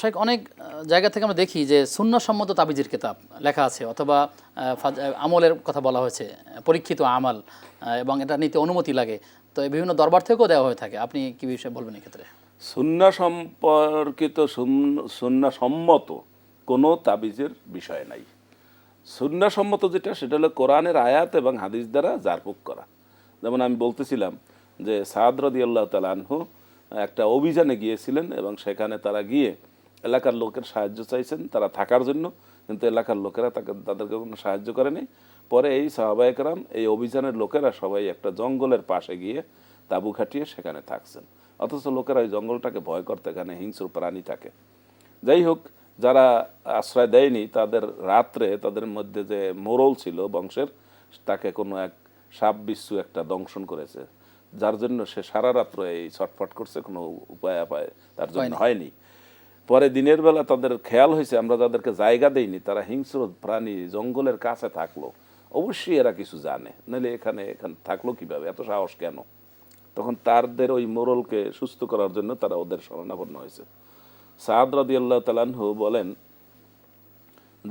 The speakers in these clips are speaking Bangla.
শেখ অনেক জায়গা থেকে আমরা দেখি যে শূন্যসম্মত তাবিজের কিতাব লেখা আছে, অথবা আমলের কথা বলা হয়েছে, পরীক্ষিত আমল এবং এটা নিতে অনুমতি লাগে। তো বিভিন্ন দরবার থেকেও দেওয়া হয়ে থাকে। আপনি কি বিষয়ে বলবেন এক্ষেত্রে? সুন্না সম্পর্কিত সম্মত কোনো তাবিজের বিষয় নাই। সম্মত যেটা, সেটা হলো কোরআনের আয়াত এবং হাদিস দ্বারা জারপুক করা। যেমন আমি বলতেছিলাম যে সাদ রদি আল্লাহ তালানহু একটা অভিযানে গিয়েছিলেন এবং সেখানে তারা গিয়ে এলাকার লোকের সাহায্য চাইছেন তারা থাকার জন্য কিন্তু এলাকার লোকেরা তাকে তাদেরকে কোনো সাহায্য করেনি। পরে এই সাহাবায়করাম এই অভিযানের লোকেরা সবাই একটা জঙ্গলের পাশে গিয়ে তাঁবু খাটিয়ে সেখানে থাকছেন। অথচ লোকেরা ওই জঙ্গলটাকে ভয় করতে এখানে হিংস্র প্রাণী থাকে। যাই হোক যারা আশ্রয় দেয়নি তাদের রাত্রে তাদের মধ্যে যে মোরল ছিল বংশের তাকে কোনো এক সাপ বিচ্ছু একটা দংশন করেছে। যার জন্য সে সারা রাত্র এই ছটফট করছে কোনো উপায় আপায় তার জন্য হয়নি। পরে দিনের বেলা তাদের খেয়াল হয়েছে, আমরা যাদেরকে জায়গা দেইনি, তারা হিংস্র প্রাণী জঙ্গলের কাছে থাকল। অবশ্যই এরা কিছু জানে, নাহলে এখানে এখানে থাকল কীভাবে, এত সাহস কেন? তখন তাদের ওই মোরলকে সুস্থ করার জন্য তারা ওদের শরণাপন্ন হয়েছে। সাদ রাদি আল্লাহ তালানহু বলেন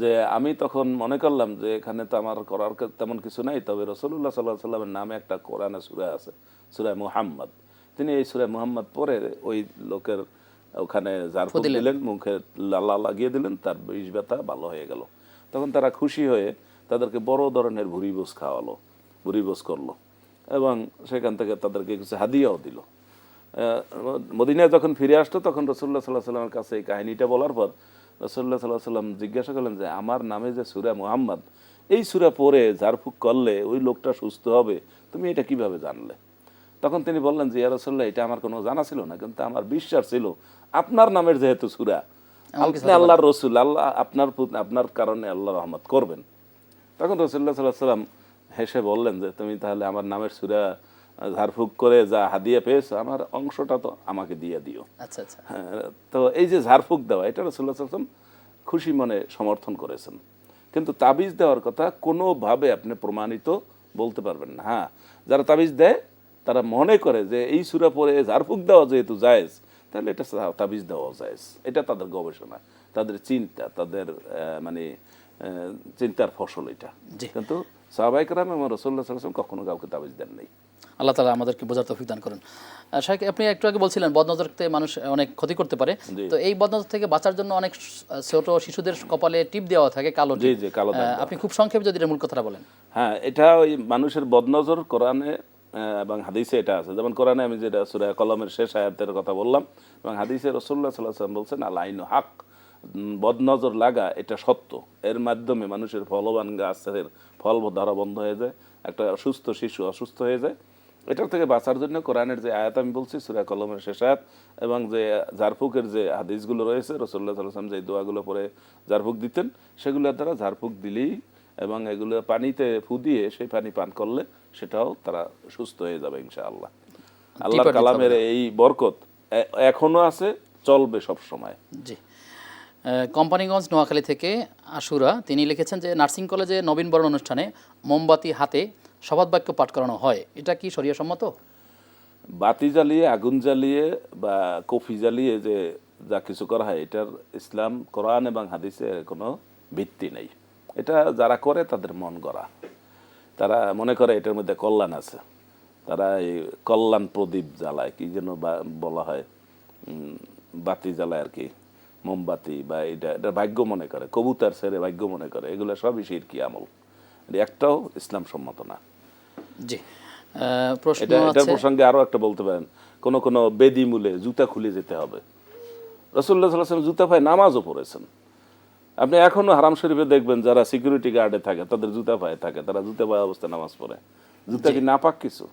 যে, আমি তখন মনে করলাম যে, এখানে তো আমার করার তেমন কিছু নাই, তবে রসুল্লাহ সাল্লাহ সাল্লামের নামে একটা কোরআনে সুরা আছে সুরায় মুহাম্মদ। তিনি এই সুরায় মুহাম্মদ পরে ওই লোকের ওখানে জারফু দিলেন। মুখে লালা লাগিয়ে দিলেন তার বিষ ব্যথা ভালো হয়ে গেল। তখন তারা খুশি হয়ে তাদেরকে বড় ধরনের ভুরি বোস খাওয়ালো ভুরি বোস করল এবং সেখান থেকে তাদেরকে কিছু হাদিয়াও দিল। মদিনায় যখন ফিরে আসতো তখন রসুল্লাহ সাল্লাহ সাল্লামের কাছে এই কাহিনীটা বলার পর রসুল্লাহ সাল্লাহ সাল্লাম জিজ্ঞাসা করলেন যে আমার নামে যে সুরা মুহাম্মদ এই সুরা পরে ঝাড়ফুঁক করলে ওই লোকটা সুস্থ হবে? তুমি এটা কীভাবে জানলে? তখন তিনি বললেন যে ইয়া রসুল্লাহ এটা আমার কোনো জানা ছিল না কিন্তু আমার বিশ্বাস ছিল আপনার নামের যেহেতু সুরা আপনি আল্লাহর রসুল আল্লাহ আপনার আপনার কারণে আল্লাহ রহমত করবেন। তখন রসুল্লাহ সাল্লাহ সাল্লাম হেসে বললেন যে তুমি তাহলে আমার নামের সুরা ঝাড়ফুঁক করে যা হাদিয়া পেয়েছ আমার অংশটা তো আমাকে দিয়ে দিও। আচ্ছা আচ্ছা। হ্যাঁ, তো এই যে ঝাড়ফুঁক দেওয়া এটা রসুল্লাহ সাল্লাম খুশি মনে সমর্থন করেছেন। কিন্তু তাবিজ দেওয়ার কথা কোনোভাবে আপনি প্রমাণিত বলতে পারবেন না। হ্যাঁ যারা তাবিজ দেয় তারা মনে করে যে এই সুরা পরে ঝাড়ফুঁক দেওয়া যেহেতু জায়েজ তাহলে এটা তাবিজ দেওয়া জায়েজ। এটা তাদের গবেষণা তাদের চিন্তা তাদের মানে চিন্তার ফসল এটা। কিন্তু সাহবাইকরাম এবং সাল্লাম কখনো কাউকে তাবিজ দেন নাই। আল্লাহ তালা আমাদেরকে বোঝার তৌফিক দান করুন। শাহেখ আপনি একটু আগে বলছিলেন বদনজর থেকে মানুষ অনেক ক্ষতি করতে পারে। তো এই বদনজর থেকে বাঁচার জন্য অনেক ছোট শিশুদের কপালে টিপ দেওয়া থাকে কালো জি জি কালো আপনি খুব সংক্ষেপে যদি মূল কথাটা বলেন। হ্যাঁ এটা ওই মানুষের বদনজর কোরআনে এবং হাদিসে এটা আছে। যেমন কোরআনে আমি যেটা সুরা কলমের শেষ আয়াতের কথা বললাম, এবং হাদিসে রসুল্লাহ সাল্লাহ সাল্লাম বলছেন আল আইন হাক বদনজর লাগা এটা সত্য। এর মাধ্যমে মানুষের ফলবান গাছের ফল ধরা বন্ধ হয়ে যায়, একটা অসুস্থ শিশু অসুস্থ হয়ে যায়। এটার থেকে বাঁচার জন্য কোরআনের যে আয়াত আমি বলছি, সুরা কলমের শেষ আয়াত, এবং যে ঝাড়ফুকের যে হাদিসগুলো রয়েছে রসুল্লাহ সাল্লাম যে দোয়াগুলো পরে ঝাড়ফুক দিতেন, সেগুলোর দ্বারা ঝাড়ফুক দিলেই এবং এগুলো পানিতে ফু দিয়ে সেই পানি পান করলে সেটাও তারা সুস্থ হয়ে যাবে ইনশাআল্লাহ। আল্লাহর দিতে কালামের এই বরকত এখনও আছে চলবে সব সময় জি কোম্পানিগঞ্জ নোয়াখালী থেকে আশুরা তিনি লিখেছেন যে নার্সিং কলেজে নবীনবরণ অনুষ্ঠানে মোমবাতি হাতে শপথ বাক্য পাঠ করানো হয়। এটা কি সম্মত? বাতি জ্বালিয়ে আগুন জ্বালিয়ে বা কফি জ্বালিয়ে যে যা কিছু করা হয় এটার ইসলাম কোরআন এবং হাদিসে কোনো ভিত্তি নেই। এটা যারা করে তাদের মন গড়া। তারা মনে করে এটার মধ্যে কল্যাণ আছে। তারা এই কল্যাণ প্রদীপ জ্বালায় কি যেন বলা হয় বাতি জ্বালায় আর কি মোমবাতি বা এটা এটা ভাগ্য মনে করে কবুতার ছেড়ে ভাগ্য মনে করে এগুলো সবই কি আমল। একটাও ইসলাম সম্মত না। জি প্রশ্ন এটা এটার প্রসঙ্গে আরও একটা বলতে পারেন কোনো কোনো বেদি মূলে জুতা খুলে যেতে হবে। রসুল্লাহ সাল্লাহ জুতা পায়ে নামাজও পড়েছেন। আপনি এখনও হারাম শরীফে দেখবেন যারা সিকিউরিটি গার্ডে থাকে তাদের জুতা পায়ে থাকে তারা জুতা পায়ে অবস্থায় নামাজ পড়ে। জুতা কি না পাক কিছু?